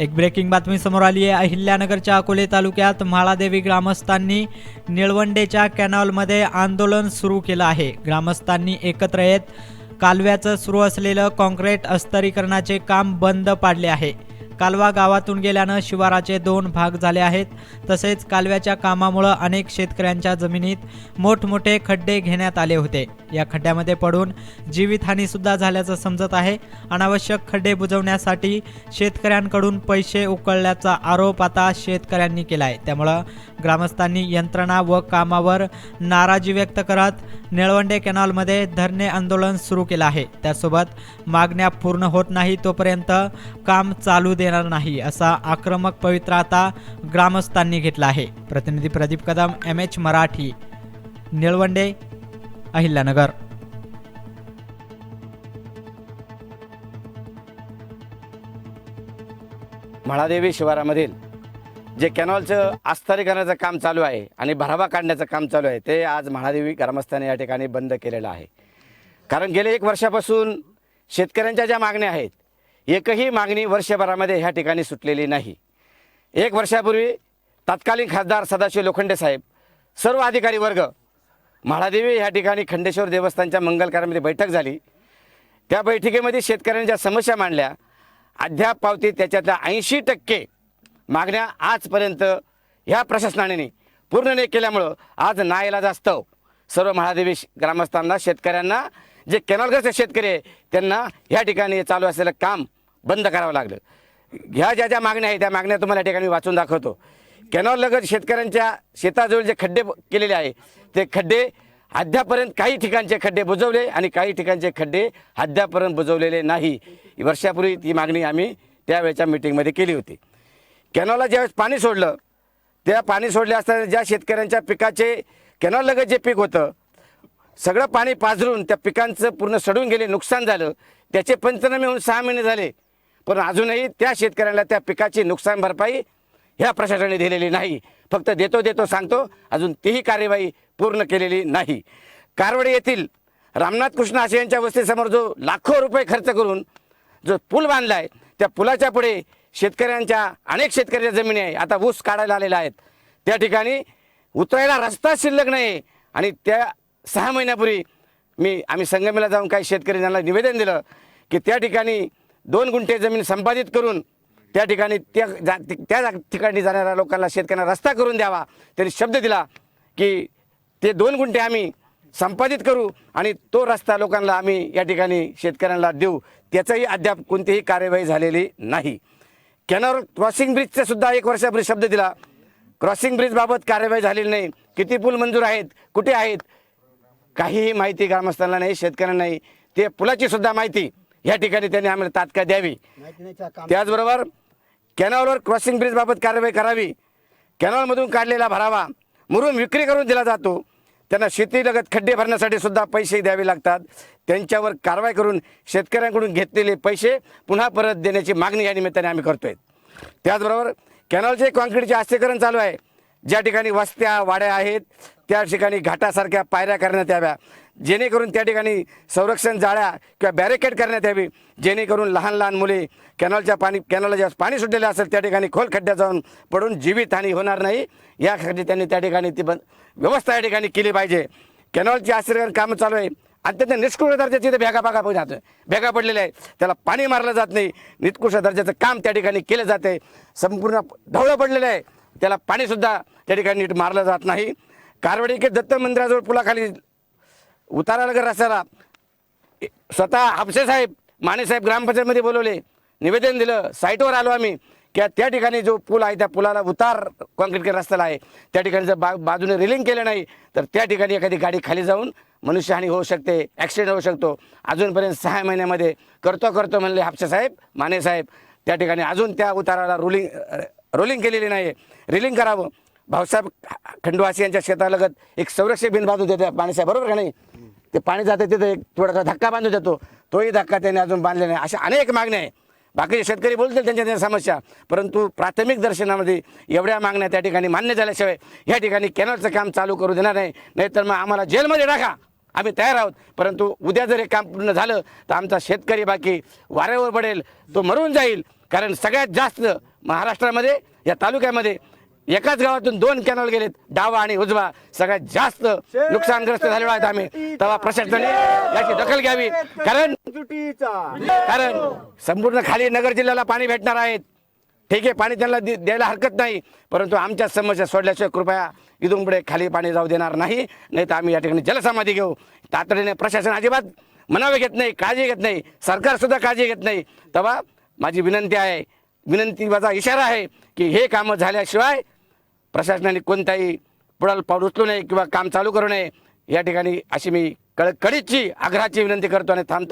एक ब्रेकिंग बातमी समोर आली आहे. अहिल्यानगरच्या अकोले तालुक्यात म्हाळादेवी ग्रामस्थांनी निळवंडेच्या कॅनॉलमध्ये आंदोलन सुरू केलं आहे. ग्रामस्थांनी एकत्र येत कालव्याचं सुरू असलेलं कॉन्क्रीट अस्तरीकरणाचे काम बंद पाडले आहे. कालवा गावातून गेल्यानं शिवाराचे दोन भाग झाले आहेत. तसेच कालव्याच्या कामामुळं अनेक शेतकऱ्यांच्या जमिनीत मोठमोठे खड्डे घेण्यात आले होते. या खड्ड्यामध्ये पडून जीवितहानीसुद्धा झाल्याचं समजत आहे. अनावश्यक खड्डे बुजवण्यासाठी शेतकऱ्यांकडून पैसे उकळल्याचा आरोप आता शेतकऱ्यांनी केला आहे त्यामुळं ग्रामस्थांनी यंत्रणा व कामावर नाराजी व्यक्त करत निळवंडे कॅनॉलमध्ये धरणे आंदोलन सुरू केलं आहे. त्यासोबत मागण्या पूर्ण होत नाही तोपर्यंत काम चालू देणार नाही असा आक्रमक पवित्रा आता ग्रामस्थांनी घेतला आहे. प्रतिनिधी प्रदीप कदम एम एच मराठी निळवंडे अहिल्यानगर. म्हाळादेवी शिवारामधील जे कॅनॉलचं आस्थारीकरणाचं काम चालू आहे आणि भरावा काढण्याचं काम चालू आहे ते आज म्हाळादेवी ग्रामस्थांनी या ठिकाणी बंद केलेलं आहे. कारण गेले एक वर्षापासून शेतकऱ्यांच्या ज्या मागण्या आहेत एकही मागणी वर्षभरामध्ये ह्या ठिकाणी सुटलेली नाही. एक वर्षापूर्वी तत्कालीन खासदार सदाशिव लोखंडे साहेब सर्व अधिकारी वर्ग म्हाळादेवी ह्या ठिकाणी खंडेश्वर देवस्थानच्या मंगलकारामध्ये बैठक झाली. त्या बैठकीमध्ये शेतकऱ्यांच्या समस्या मांडल्या अद्याप पावती त्याच्यातल्या ऐंशी टक्के मागण्या आजपर्यंत ह्या प्रशासनाने पूर्ण नाही केल्यामुळं आज नाईलाज असतं. सर्व महादेवी ग्रामस्थांना शेतकऱ्यांना जे कॅनलग्रस्त शेतकरी आहे त्यांना ह्या ठिकाणी चालू असलेलं काम बंद करावं लागलं. ह्या ज्या ज्या मागण्या आहेत त्या मागण्या तुम्हाला या ठिकाणी वाचून दाखवतो. कॅनॉल लगत शेतकऱ्यांच्या शेताजवळ जे खड्डे केलेले आहे ते खड्डे अद्यापर्यंत काही ठिकाणचे खड्डे बुजवले आणि काही ठिकाणचे खड्डे अद्यापर्यंत बुजवलेले नाही. वर्षापूर्वी ती मागणी आम्ही त्यावेळेच्या मिटिंगमध्ये केली होती. कॅनॉलला ज्यावेळेस पाणी सोडलं त्या पाणी सोडले असताना ज्या शेतकऱ्यांच्या पिकाचे कॅनॉल लगत जे पीक होतं सगळं पाणी पाझरून त्या पिकांचं पूर्ण सडून गेले नुकसान झालं. त्याचे पंचनामे होऊन सहा महिने झाले. पण अजूनही त्या शेतकऱ्याला त्या पिकाची नुकसान भरपाई ह्या प्रशासनाने दिलेली नाही. फक्त देतो देतो सांगतो अजून तीही कार्यवाही पूर्ण केलेली नाही. कारवडे येथील रामनाथ कृष्ण आशे यांच्या वस्तीसमोर जो लाखो रुपये खर्च करून जो पूल बांधला आहे त्या पुलाच्या पुढे शेतकऱ्यांच्या अनेक शेतकऱ्याच्या जमिनी आहे. आता ऊस काढायला आलेल्या आहेत. त्या ठिकाणी उतरायला रस्ता शिल्लक नाही आणि त्या सहा महिन्यापूर्वी मी आम्ही संगमेला जाऊन काही शेतकरी त्यांना निवेदन दिलं की त्या ठिकाणी दोन गुंठे जमीन संपादित करून त्या ठिकाणी त्या जा त्या जा- ठिकाणी जाणाऱ्या लोकांना शेतकऱ्यांना रस्ता करून द्यावा. त्यांनी शब्द दिला की ते दोन गुंठे आम्ही संपादित करू आणि तो रस्ता लोकांना आम्ही या ठिकाणी शेतकऱ्यांना देऊ. त्याचाही अद्याप कोणतीही कार्यवाही झालेली नाही. कॅनॉल क्रॉसिंग ब्रिजचा सुद्धा एक वर्षापूर्वी शब्द दिला. क्रॉसिंग ब्रिजबाबत कार्यवाही झालेली नाही. किती पूल मंजूर आहेत? कुठे आहेत? काहीही माहिती ग्रामस्थांना नाही शेतकऱ्यांना नाही ते पुलाची सुद्धा माहिती या ठिकाणी त्यांनी आम्हाला तात्काळ द्यावी. त्याचबरोबर कॅनॉलवर क्रॉसिंग ब्रिजबाबत कारवाई करावी. कॅनॉलमधून काढलेला भरावा. मुरुम विक्री करून दिला जातो. त्यांना शेतीलगत खड्डे भरण्यासाठी सुद्धा पैसे द्यावे लागतात. त्यांच्यावर कारवाई करून शेतकऱ्यांकडून घेतलेले पैसे पुन्हा परत देण्याची मागणी या निमित्ताने आम्ही करतोय. त्याचबरोबर कॅनॉलचे कॉन्क्रीटचे आस्तीकरण चालू आहे. ज्या ठिकाणी वस्त्या वाड्या आहेत त्या ठिकाणी घाटासारख्या पायऱ्या करण्यात याव्या. जेणेकरून त्या ठिकाणी संरक्षण जाळ्या किंवा बॅरिकेड करण्यात यावी. जेणेकरून लहान लहान मुले कॅनॉलच्या पाणी कॅनॉलला ज्या पाणी सुटलेलं असेल त्या ठिकाणी खोल खड्ड्यात जाऊन पडून जीवितहानी होणार नाही. यासाठी त्यांनी त्या ठिकाणी ती पण व्यवस्था या ठिकाणी केली पाहिजे. कॅनॉलची आश्रयकरण कामं चालू आहे. अत्यंत निष्कृष्ट दर्जाची इथे भेगा भागा पण जातो भेगा पडलेल्या आहे त्याला पाणी मारलं जात नाही. निष्कृष्ट दर्जाचं काम त्या ठिकाणी केलं जाते संपूर्ण ढवळं पडलेलं आहे. त्याला पाणीसुद्धा त्या ठिकाणी नीट मारलं जात नाही. कारवडी के दत्त मंदिराजवळ पुलाखाली उतारानगर रस्त्याला. स्वतः हापसे साहेब मानेसाहेब ग्रामपंचायतमध्ये बोलवले. निवेदन दिलं. साईटवर आलो आम्ही. की त्या ठिकाणी जो पूल आहे त्या पुलाला उतार कॉन्क्रीट केला रस्त्याला आहे. त्या ठिकाणी जर बा बाजूने रेलिंग केलं नाही तर त्या ठिकाणी एखादी गाडी खाली जाऊन मनुष्यहानी होऊ शकते ॲक्सिडेंट होऊ शकतो. अजूनपर्यंत सहा महिन्यामध्ये करतो करतो म्हणले हापसे साहेब माने साहेब. त्या ठिकाणी अजून त्या उताराला रोलिंग रोलिंग केलेली नाही रिलिंग करावं. भाऊसाहेब खंडवासी यांच्या शेतालगत एक संरक्षक बिन बांधून देते पाणीसाहेब बरोबर का नाही? ते पाणी जाते तिथे एक थोडासा धक्का बांधून देतो. तोही धक्का त्याने अजून बांधले नाही. अशा अनेक मागण्या आहे बाकीचे शेतकरी बोलतील त्यांच्या त्यांच्या समस्या. परंतु प्राथमिक दर्शनामध्ये एवढ्या मागण्या त्या ठिकाणी मान्य झाल्याशिवाय या ठिकाणी कॅनलचं काम चालू करू देणार नाही. नाहीतर मग आम्हाला जेलमध्ये टाका. आम्ही तयार आहोत. परंतु उद्या जर हे काम पूर्ण झालं तर आमचा शेतकरी बाकी वाऱ्यावर पडेल तो मरून जाईल. कारण सगळ्यात जास्त महाराष्ट्रामध्ये या तालुक्यामध्ये एकाच गावातून दोन कॅनल गेलेत डावा आणि उजवा. सगळ्यात जास्त नुकसानग्रस्त झालेलो आहेत आम्ही. तेव्हा प्रशासनाने याची दखल घ्यावी. कारण कारण संपूर्ण खाली नगर जिल्ह्याला पाणी भेटणार आहेत. ठीक आहे पाणी त्यांना दि द्यायला हरकत नाही. परंतु आमच्या समस्या सोडल्याशिवाय कृपया इथून पुढे खाली पाणी जाऊ देणार नाही. नाही तर आम्ही या ठिकाणी जलसमाधी घेऊ. तातडीने प्रशासन अजिबात मनावे घेत नाही काळजी घेत नाही. सरकारसुद्धा काळजी घेत नाही. तेव्हा माझी विनंती आहे विनंती माझा इशारा आहे की हे कामं झाल्याशिवाय प्रशासनाने कोणताही पुढाल पाऊल उचलू नये किंवा काम चालू करू नये. या ठिकाणी अशी मी कळ कडीची आग्रहाची विनंती करतो आणि थांबतो.